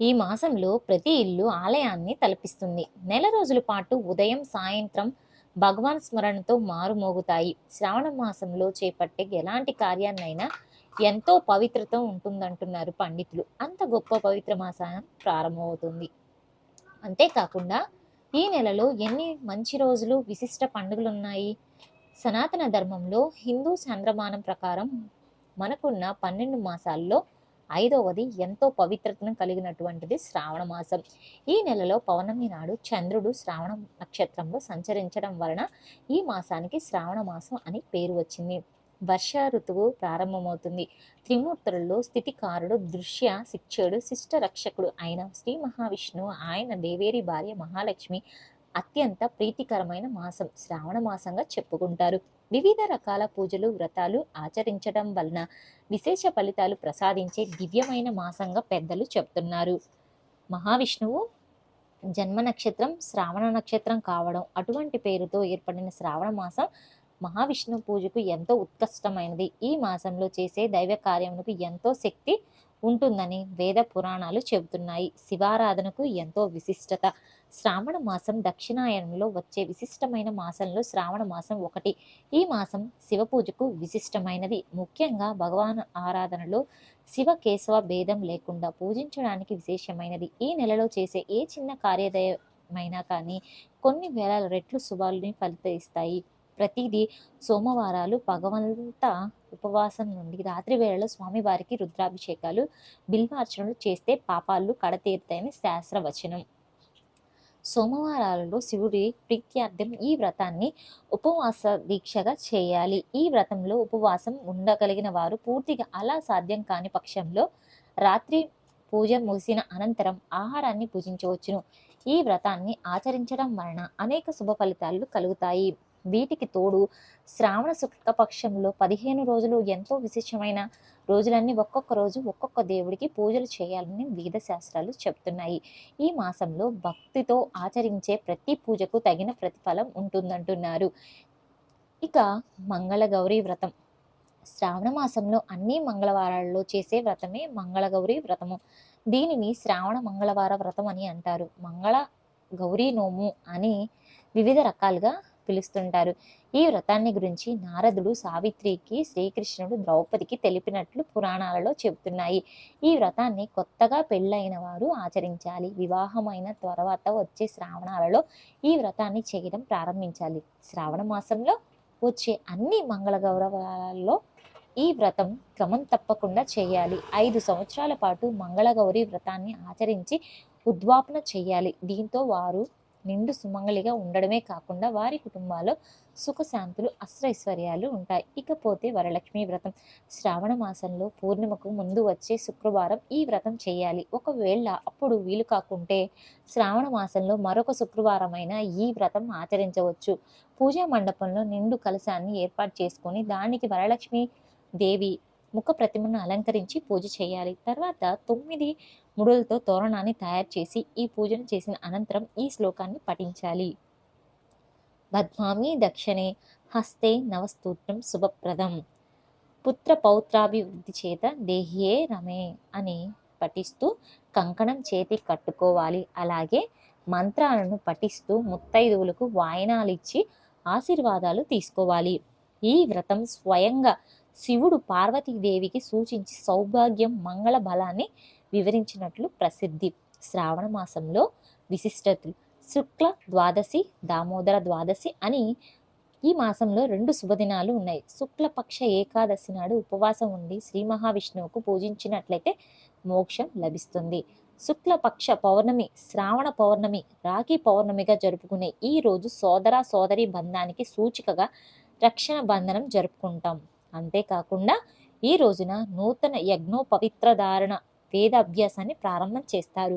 ఈ మాసంలో ప్రతి ఇల్లు ఆలయాన్ని తలపిస్తుంది. నెల రోజుల పాటు ఉదయం సాయంత్రం భగవాన్ స్మరణతో మారుమోగుతాయి. శ్రావణ మాసంలో చేపట్టే ఎలాంటి కార్యాన్నైనా ఎంతో పవిత్రత ఉంటుందంటున్నారు పండితులు. అంత గొప్ప పవిత్ర మాసం ప్రారంభమవుతుంది. అంతేకాకుండా ఈ నెలలో ఎన్ని మంచి రోజులు విశిష్ట పండుగలు ఉన్నాయి సనాతన ధర్మంలో హిందూ చంద్రమానం ప్రకారం మనకున్న పన్నెండు మాసాల్లో ఐదవది ఎంతో పవిత్రతను కలిగినటువంటిది శ్రావణ మాసం. ఈ నెలలో పౌర్ణమి నాడు చంద్రుడు శ్రావణ నక్షత్రంలో సంచరించడం వలన ఈ మాసానికి శ్రావణ మాసం అని పేరు వచ్చింది. వర్ష ఋతువు ప్రారంభమవుతుంది. త్రిమూర్తులలో స్థితికారుడు దృశ్య శిక్షుడు శిష్ట రక్షకుడు అయిన శ్రీ మహావిష్ణువు ఆయన దేవేరి భార్య మహాలక్ష్మి అత్యంత ప్రీతికరమైన మాసం. శ్రావణ మాసంగా చెప్పుకుంటారు. వివిధ రకాల పూజలు వ్రతాలు ఆచరించడం వలన విశేష ఫలితాలు ప్రసాదించే దివ్యమైన మాసంగా పెద్దలు చెప్తున్నారు. మహావిష్ణువు జన్మ నక్షత్రం శ్రావణ నక్షత్రం కావడం అటువంటి పేరుతో ఏర్పడిన శ్రావణ మాసం మహావిష్ణు పూజకు ఎంతో ఉత్కృష్టమైనది. ఈ మాసంలో చేసే దైవ కార్యములకు ఎంతో శక్తి ఉంటుందని వేద పురాణాలు చెబుతున్నాయి. శివారాధనకు ఎంతో విశిష్టత. శ్రావణ మాసం దక్షిణాయనంలో వచ్చే విశిష్టమైన మాసంలో శ్రావణ మాసం ఒకటి. ఈ మాసం శివ పూజకు విశిష్టమైనది. ముఖ్యంగా భగవాన్ ఆరాధనలో శివ కేశవ భేదం లేకుండా పూజించడానికి విశేషమైనది. ఈ నెలలో చేసే ఏ చిన్న కార్యదయమైనా కానీ కొన్ని వేల రెట్లు శుభాలని ఫలితాయిస్తాయి ప్రతిదీ సోమవారాలు భగవంత ఉపవాసం నుండి రాత్రి వేళలో స్వామివారికి రుద్రాభిషేకాలు బిల్వార్చనలు చేస్తే పాపాలు కడతీరుతాయని శాస్త్రవచనం. సోమవారాలలో శివుడి ప్రీత్యార్థం ఈ వ్రతాన్ని ఉపవాస దీక్షగా చేయాలి. ఈ వ్రతంలో ఉపవాసం ఉండగలిగిన వారు పూర్తిగా అలా సాధ్యం కాని పక్షంలో రాత్రి పూజ ముగిసిన అనంతరం ఆహారాన్ని పూజించవచ్చును. ఈ వ్రతాన్ని ఆచరించడం వలన అనేక శుభ ఫలితాలు కలుగుతాయి. వీటికి తోడు శ్రావణ శుక్లపక్షంలో పదిహేను రోజులు ఎంతో విశేషమైన రోజులన్నీ ఒక్కొక్క రోజు ఒక్కొక్క దేవుడికి పూజలు చేయాలని వేద శాస్త్రాలు చెప్తున్నాయి. ఈ మాసంలో భక్తితో ఆచరించే ప్రతి పూజకు తగిన ప్రతిఫలం ఉంటుందంటున్నారు. ఇక మంగళగౌరీ వ్రతం. శ్రావణ మాసంలో అన్ని మంగళవారాల్లో చేసే వ్రతమే మంగళగౌరి వ్రతము. దీనిని శ్రావణ మంగళవార వ్రతం అని అంటారు. మంగళ గౌరీ నోము అని వివిధ రకాలుగా పిలుస్తుంటారు. ఈ వ్రతాన్ని గురించి నారదుడు సావిత్రికి శ్రీకృష్ణుడు ద్రౌపదికి తెలిపినట్లు పురాణాలలో చెబుతున్నాయి. ఈ వ్రతాన్ని కొత్తగా పెళ్ళైన వారు ఆచరించాలి. వివాహమైన తర్వాత వచ్చే శ్రావణాలలో ఈ వ్రతాన్ని చేయడం ప్రారంభించాలి. శ్రావణ మాసంలో వచ్చే అన్ని మంగళ గౌరవాలలో ఈ వ్రతం క్రమం తప్పకుండా చేయాలి. ఐదు సంవత్సరాల పాటు మంగళగౌరి వ్రతాన్ని ఆచరించి ఉద్వాపన చేయాలి. దీంతో వారు నిండు సుమంగళిగా ఉండడమే కాకుండా వారి కుటుంబాల్లో సుఖశాంతులు అశ్రైశ్వర్యాలు ఉంటాయి. ఇకపోతే వరలక్ష్మి వ్రతం. శ్రావణ మాసంలో పూర్ణిమకు ముందు వచ్చే శుక్రవారం ఈ వ్రతం చేయాలి. ఒకవేళ అప్పుడు వీలు కాకుంటే శ్రావణ మాసంలో మరొక శుక్రవారమైన ఈ వ్రతం ఆచరించవచ్చు. పూజా మండపంలో నిండు కలశాన్ని ఏర్పాటు చేసుకొని దానికి వరలక్ష్మి దేవి ముఖ ప్రతిమను అలంకరించి పూజ చేయాలి. తర్వాత తొమ్మిది ముడులతో తోరణాన్ని తయారు చేసి ఈ పూజను చేసిన అనంతరం ఈ శ్లోకాన్ని పఠించాలి. పద్మామి దక్షిణే హస్తే నవస్తూత్రం శుభప్రదం. పుత్ర పౌత్రాభివృద్ధి చేత దేహియే రమే అని పఠిస్తూ కంకణం చేతి కట్టుకోవాలి. అలాగే మంత్రాలను పఠిస్తూ ముత్తైదువులకు వాయనాలిచ్చి ఆశీర్వాదాలు తీసుకోవాలి. ఈ వ్రతం స్వయంగా శివుడు పార్వతీదేవికి సూచించి సౌభాగ్యం మంగళ బలాన్ని వివరించినట్లు ప్రసిద్ధి. శ్రావణ మాసంలో విశిష్టతలు శుక్ల ద్వాదశి దామోదర ద్వాదశి అని ఈ మాసంలో రెండు శుభదినాలు ఉన్నాయి. శుక్లపక్ష ఏకాదశి నాడు ఉపవాసం ఉండి శ్రీ మహావిష్ణువుకు పూజించినట్లయితే మోక్షం లభిస్తుంది. శుక్లపక్ష పౌర్ణమి శ్రావణ పౌర్ణమి రాఖీ పౌర్ణమిగా జరుపుకునే ఈ రోజు సోదర సోదరి బంధానికి సూచికగా రక్షణ బంధనం జరుపుకుంటాం. అంతేకాకుండా ఈ రోజున నూతన యజ్ఞోపవిత్రధారణ వేద అభ్యాసాన్ని ప్రారంభం చేస్తారు.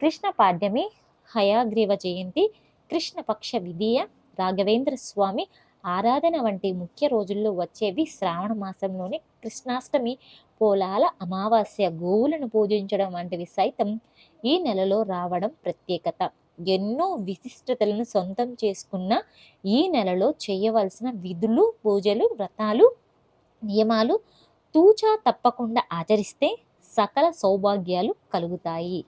కృష్ణ పాడ్యమి హయాగ్రీవ జయంతి కృష్ణపక్ష విధియ రాఘవేంద్ర స్వామి ఆరాధన వంటి ముఖ్య రోజుల్లో వచ్చేవి శ్రావణ మాసంలోని. కృష్ణాష్టమి పోలాల అమావాస్య గోవులను పూజించడం వంటివి సైతం ఈ నెలలో రావడం ప్రత్యేకత. ఎన్నో విశిష్టతలను సొంతం చేసుకున్న ఈ నెలలో చేయవలసిన విధులు పూజలు వ్రతాలు నియమాలు తూచా తప్పకుండా ఆచరిస్తే సకల సౌభాగ్యాలు కలుగుతాయి.